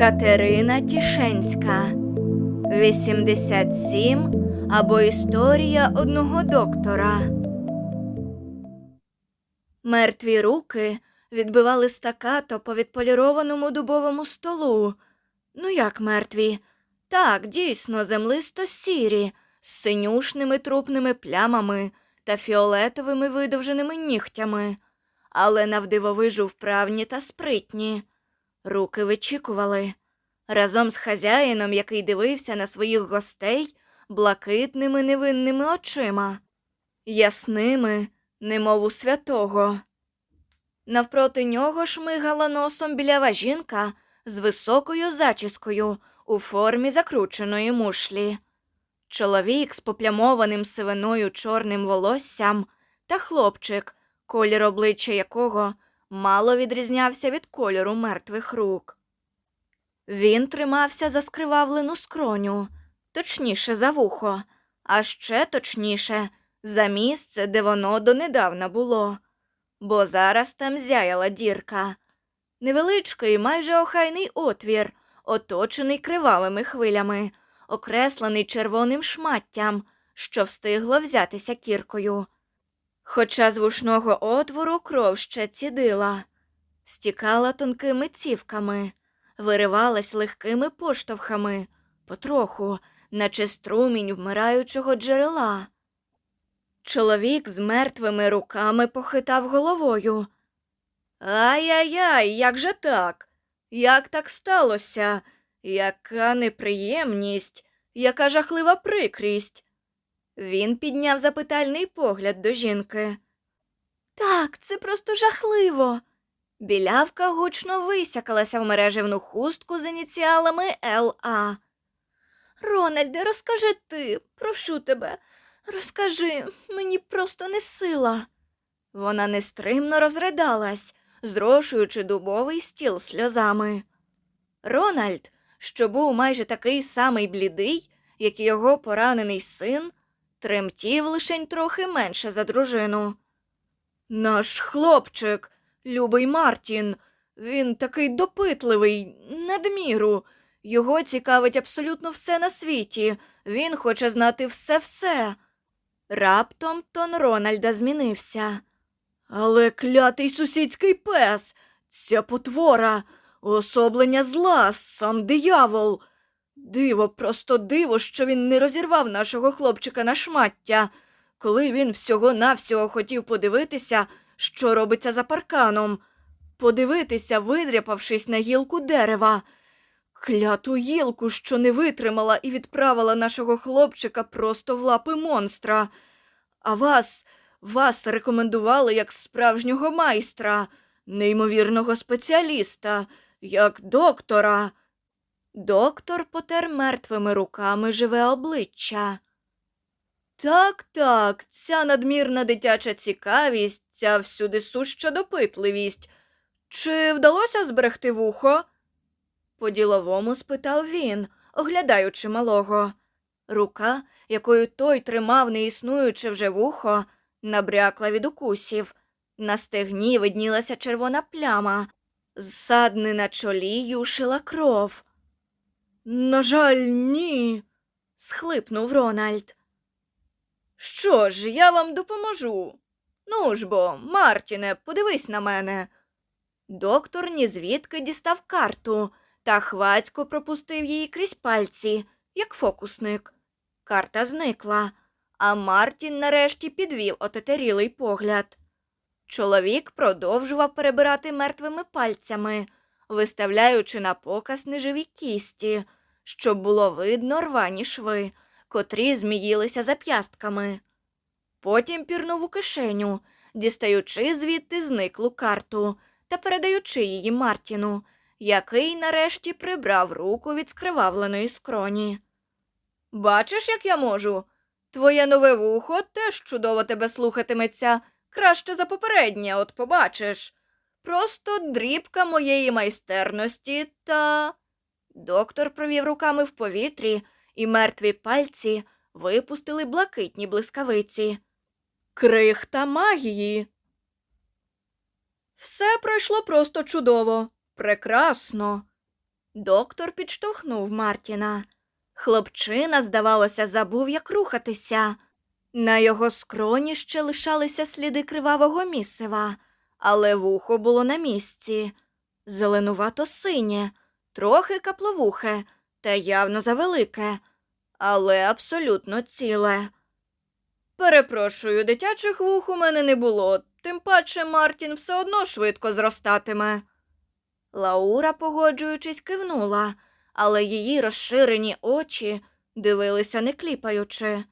Катерина Тішенська 87 або Історія одного доктора. Мертві руки відбивали стакато по відполірованому дубовому столу. Ну як мертві? Так, дійсно, землисто сірі, з синюшними трупними плямами та фіолетовими видовженими нігтями, але навдивовижу вправні та спритні. Руки вичікували. Разом з хазяїном, який дивився на своїх гостей блакитними невинними очима, ясними, немов у святого. Навпроти нього шмигала носом білява жінка з високою зачіскою у формі закрученої мушлі. Чоловік з поплямованим сивиною чорним волоссям та хлопчик, колір обличчя якого мало відрізнявся від кольору мертвих рук. Він тримався за скривавлену скроню, точніше за вухо, а ще точніше за місце, де воно донедавна було, бо зараз там зяяла дірка. Невеличкий, майже охайний отвір, оточений кривавими хвилями, окреслений червоним шматтям, що встигло взятися кіркою. Хоча з вушного отвору кров ще цідила, стікала тонкими цівками, виривалась легкими поштовхами, потроху, наче струмінь вмираючого джерела. Чоловік з мертвими руками похитав головою. Ай-яй-яй, як же так? Як так сталося? Яка неприємність, яка жахлива прикрість. Він підняв запитальний погляд до жінки. Так, це просто жахливо. Білявка гучно висякалася в мережевну хустку з ініціалами Л.А. Рональде, розкажи ти, прошу тебе, розкажи, мені просто не сила. Вона нестримно розридалась, зрошуючи дубовий стіл сльозами. Рональд, що був майже такий самий блідий, як і його поранений син, тремтів лишень трохи менше за дружину. Наш хлопчик, любий Мартін, він такий допитливий, надміру. Його цікавить абсолютно все на світі. Він хоче знати все-все. Раптом тон Рональда змінився. Але клятий сусідський пес, ця потвора, особлення зла, сам диявол. Диво, просто диво, що він не розірвав нашого хлопчика на шмаття, коли він всього-навсього хотів подивитися, що робиться за парканом, подивитися, видряпавшись на гілку дерева. Кляту гілку, що не витримала і відправила нашого хлопчика просто в лапи монстра. А вас, вас рекомендували як справжнього майстра, неймовірного спеціаліста, як доктора. Доктор потер мертвими руками живе обличчя. Так, так, ця надмірна дитяча цікавість, ця всюди суща допитливість. Чи вдалося зберегти вухо? По-діловому спитав він, оглядаючи малого. Рука, якою той тримав неіснуюче вже вухо, набрякла від укусів. На стегні виднілася червона пляма, з на чолі юшила кров. На жаль, ні, схлипнув Рональд. Що ж, я вам допоможу. Ну ж бо, Мартіне, подивись на мене. Доктор нізвідки дістав карту та хвацько пропустив її крізь пальці, як фокусник. Карта зникла, а Мартін нарешті підвів отетерілий погляд. Чоловік продовжував перебирати мертвими пальцями, виставляючи на показ неживі кісті, щоб було видно рвані шви, котрі зміїлися за п'ястками. Потім пірнув у кишеню, дістаючи звідти зниклу карту та передаючи її Мартіну, який нарешті прибрав руку від скривавленої скроні. Бачиш, як я можу? Твоє нове вухо теж чудово тебе слухатиметься, краще за попереднє, от побачиш. Просто дрібка моєї майстерності та. Доктор провів руками в повітрі, і мертві пальці випустили блакитні блискавиці. Крихта магії. Все пройшло просто чудово, прекрасно. Доктор підштовхнув Мартіна. Хлопчина, здавалося, забув, як рухатися. На його скроні ще лишалися сліди кривавого місива, але вухо було на місці. Зеленувато синє, трохи капловухе та явно завелике, але абсолютно ціле. Перепрошую, дитячих вух у мене не було, тим паче Мартін все одно швидко зростатиме. Лаура, погоджуючись, кивнула, але її розширені очі дивилися не кліпаючи.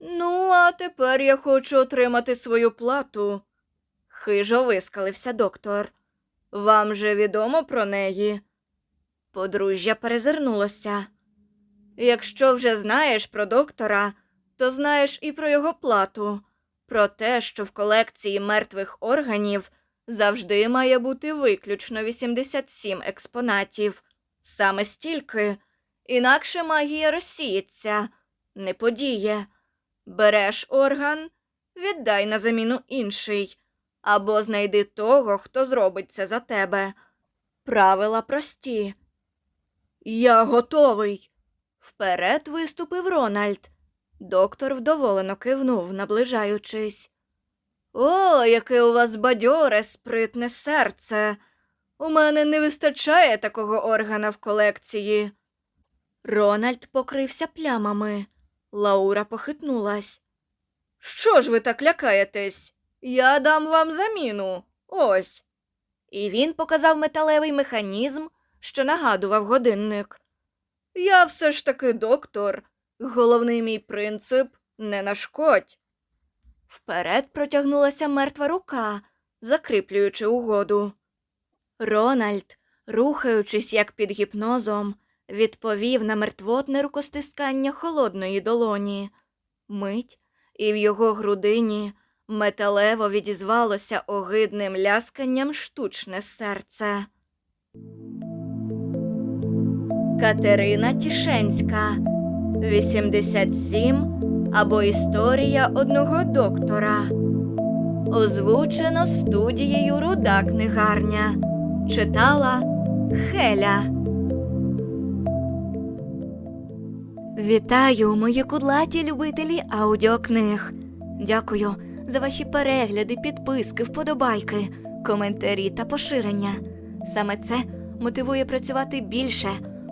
Ну, а тепер я хочу отримати свою плату, хижо вискалився доктор. Вам же відомо про неї? Подружжя перезирнулося. Якщо вже знаєш про доктора, то знаєш і про його плату, про те, що в колекції мертвих органів завжди має бути виключно 87 експонатів. Саме стільки, інакше магія розсіється, не подіє. Береш орган, віддай на заміну інший, або знайди того, хто зробить це за тебе. Правила прості. Я готовий. Вперед виступив Рональд. Доктор вдоволено кивнув, наближаючись. О, яке у вас бадьоре, спритне серце. У мене не вистачає такого органа в колекції. Рональд покрився плямами. Лаура похитнулась. Що ж ви так лякаєтесь? Я дам вам заміну. Ось. І він показав металевий механізм, що нагадував годинник. Я все ж таки доктор. Головний мій принцип не нашкодь. Вперед протягнулася мертва рука, закріплюючи угоду. Рональд, рухаючись як під гіпнозом, відповів на мертвотне рукостискання холодної долоні. Мить, і в його грудині металево відізвалося огидним лясканням штучне серце. Катерина Тішенська 87 або Історія одного доктора. Озвучено студією Руда книгарня. Читала Хеля. Вітаю, мої кудлаті любителі аудіокниг. Дякую за ваші перегляди, підписки, вподобайки, коментарі та поширення. Саме це мотивує працювати більше,